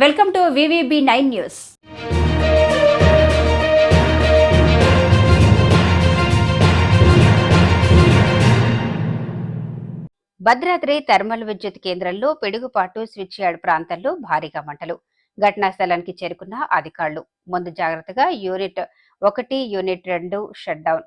Welcome to VVB nine news. Bhadradri thermal విద్యుత్ కేంద్రంలో పిడుగుపాటు switch yard ప్రాంతంలో భారీగా మంటలు. ఘటనా స్థలానికి చేరుకున్న అధికారులు. ముందు జాగ్రత్తగా యూనిట్ ఒకటి యూనిట్ రెండు షట్ డౌన్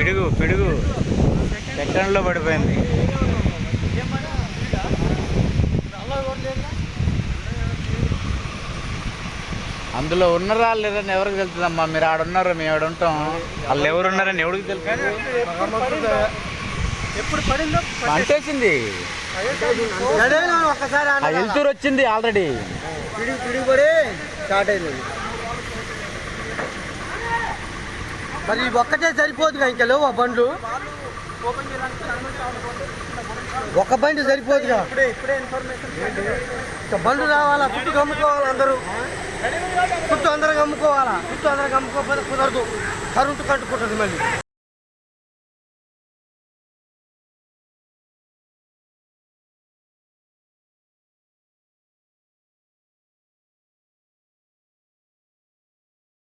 పిడుగు పిడుగు. చట్టంలో పడిపోయింది. అందులో ఉన్నారా లేదని ఎవరికి తెలుస్తుందమ్మా? మీరు ఆడ ఉన్నారు? మేము ఆడ ఉంటాం. వాళ్ళు ఎవరు ఉన్నారని ఎవరికి తెలుసు? ఎప్పుడు పడిందో? అంటేసింది. వెళ్తూరు వచ్చింది ఆల్రెడీ. స్టార్ట్ అయింది మరి ఒక్కటే సరిపోదుగా ఇంకా లేవు ఆ బండ్లు? ఒక బండి సరిపోదుగా? ఇంకా బండ్లు రావాలా? చుట్టూ కమ్ముకోవాలి అందరూ. చుట్టూ అందరూ కమ్ముకోవాలా? చుట్టూ అందరూ కమ్ముకోకపోతే కుదరదు. కరెంటు కట్టుకుంటుంది మళ్ళీ.